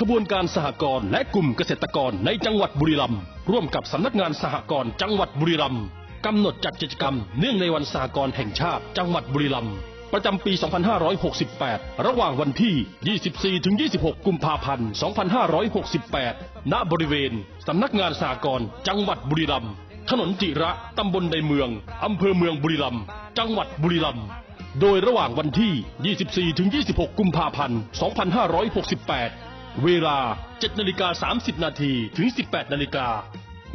ขบวนการสหกรณ์และกลุ่มเกษตรกรในจังหวัดบุรีรัมย์ร่วมกับสำนักงานสหกรณ์จังหวัดบุรีรัมย์กำหนดจัดกิจกรรมเนื่องในวันสหกรณ์แห่งชาติจังหวัดบุรีรัมย์ประจำปี 2568 ระหว่างวันที่ 24-26 กุมภาพันธ์ 2568 ณ บริเวณ สำนักงานสหกรณ์จังหวัดบุรีรัมย์ ถนนจิระ ตำบลในเมือง อำเภอเมืองบุรีรัมย์ จังหวัดบุรีรัมย์ โดยระหว่างวันที่ 24-26 กุมภาพันธ์ 2568 เวลา 7นาฬิกา30 นาทีถึง 18นาฬิกา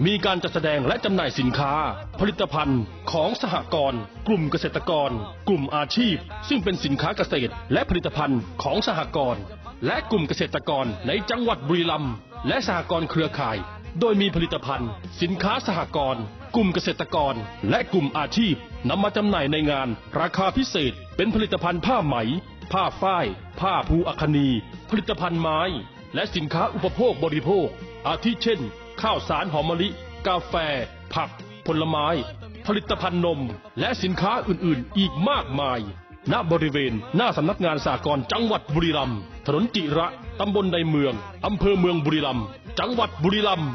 มีการจัดแสดงและจำหน่ายสินค้า ผลิตภัณฑ์ของสหกรณ์กลุ่มเกษตรกร กลุ่มอาชีพ ซึ่งเป็นสินค้าเกษตร และผลิตภัณฑ์ของสหกรณ์และกลุ่มเกษตรกรในจังหวัดบุรีรัมย์และสหกรณ์เครือข่าย โดยมีผลิตภัณฑ์ สินค้าสหกรณ์กลุ่มเกษตรกร และกลุ่มอาชีพนำมาจำหน่ายในงาน ราคาพิเศษ เป็นผลิตภัณฑ์ผ้าไหม ผ้าฝ้าย ผ้าภูอัคนี ผลิตภัณฑ์ไม้ และสินค้าอุปโภคบริโภค อาทิเช่น ข้าวสารหอมมะลิ กาแฟ ผัก ผลไม้ ผลิตภัณฑ์นม และสินค้าอื่นๆ อีกมากมาย ณบริเวณหน้าสำนักงานสากลจังหวัดบุรีรัมย์ถนนจิระตำบลในเมืองอำเภอเมืองบุรีรัมย์จังหวัดบุรีรัมย์